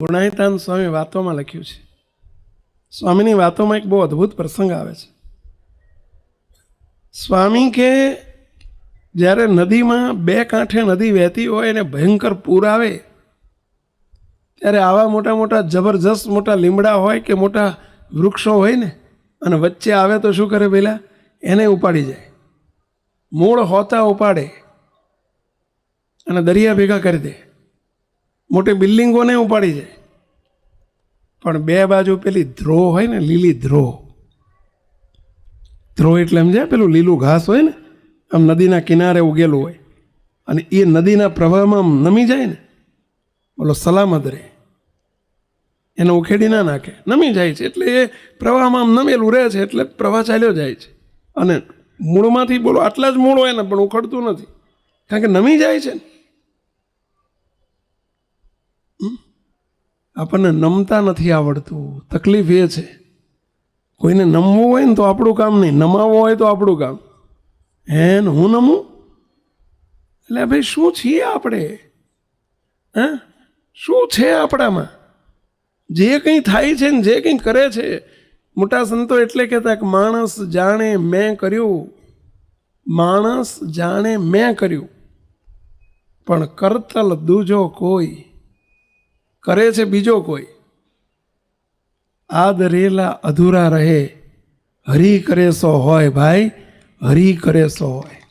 ગુણાયતાન સ્વામી વાતોમાં લખ્યું છે. સ્વામીની વાતોમાં એક બહુ અદ્ભુત પ્રસંગ આવે છે. સ્વામી કે જ્યારે નદીમાં બે કાંઠે નદી વહેતી હોય અને ભયંકર પૂર આવે, ત્યારે આવા મોટા મોટા જબરજસ્ત મોટા લીમડા હોય કે મોટા વૃક્ષો હોય ને, અને વચ્ચે આવે તો શું કરે પેલા? એને ઉપાડી જાય. મૂળ હોતા ઉપાડે અને દરિયા ભેગા કરી દે. મોટી બિલ્ડિંગોને ઉપાડી જાય. પણ બે બાજુ પેલી ધ્રો હોય ને, લીલી ધ્રો. ધ્રો એટલે સમજ્યા પેલું લીલું ઘાસ હોય ને, આમ નદીના કિનારે ઉગેલું હોય. અને એ નદીના પ્રવાહમાં આમ નમી જાય ને, બોલો સલામત રહે. એને ઉખેડી ના નાખે. નમી જાય છે એટલે એ પ્રવાહમાં આમ નમેલું રહે છે એટલે પ્રવાહ ચાલ્યો જાય છે. અને મૂળમાંથી બોલો આટલા જ મૂળ હોય ને, પણ ઉખડતું નથી. કારણ કે નમી જાય છે ને. આપણને નમતા નથી આવડતું. તકલીફ એ છે. કોઈને નમવું હોય ને તો આપણું કામ નહીં. નમાવવું હોય તો આપણું કામ. હે ને હું નમું? એટલે ભાઈ, શું છીએ આપણે? હે? શું છે આપણામાં? જે કંઈ થાય છે ને જે કંઈ કરે છે, મોટા સંતો એટલે કહેતા કે માણસ જાણે મેં કર્યું. માણસ જાણે મેં કર્યું. પણ કરતલ દૂજો કોઈ. કરે છે બીજો કોઈ. આ દરેલા અધૂરા રહે. હરી કરે સો હોય ભાઈ, હરી કરે સો હોય.